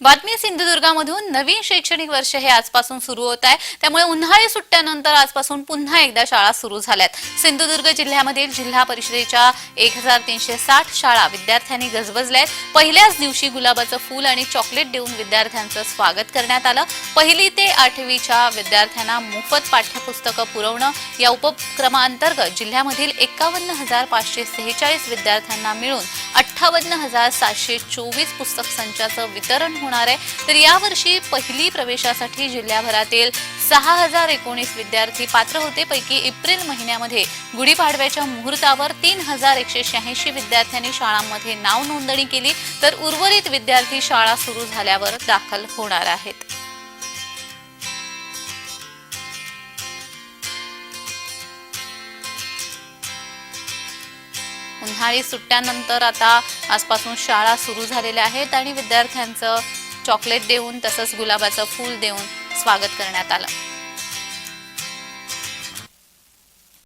बातमी सिंधुदुर्गामधून. नवीन शैक्षणिक वर्ष हे आजपासून सुरू होत आहे. त्यामुळे उन्हाळी सुट्ट्यानंतर आजपासून पुन्हा एकदा शाळा सुरू झाल्यात. सिंधुदुर्ग जिल्ह्यामधील जिल्हा परिषदेच्या एक हजार तीनशे साठ शाळा विद्यार्थ्यांनी गजबजल्या आहेत पहिल्याच दिवशी गुलाबाचं फूल आणि चॉकलेट देऊन विद्यार्थ्यांचं स्वागत करण्यात आलं. पहिली ते आठवीच्या विद्यार्थ्यांना मोफत पाठ्यपुस्तकं पुरवणं या उपक्रमाअंतर्गत जिल्ह्यामधील एकावन्न हजार पाचशे सेहेचाळीस विद्यार्थ्यांना मिळून अठ्ठावन्न हजार सातशे चोवीस पुस्तक संचाचं वितरण होणार आहे. तर यावर्षी पहिली प्रवेशासाठी जिल्ह्याभरातील सहा हजार एकोणीस विद्यार्थी पात्र होते. पैकी एप्रिल महिन्यामध्ये गुढीपाडव्याच्या मुहूर्तावर तीन हजार एकशे शहाऐंशी विद्यार्थ्यांनी शाळांमध्ये नाव नोंदणी केली. तर उर्वरित विद्यार्थी शाळा सुरू झाल्यावर दाखल होणार आहेत. उन्हाळी सुट्ट्यानंतर आता आजपासून शाळा सुरू झालेल्या आहेत आणि विद्यार्थ्यांचं चॉकलेट देऊन तसंच गुलाबाचं फूल देऊन स्वागत करण्यात आलं.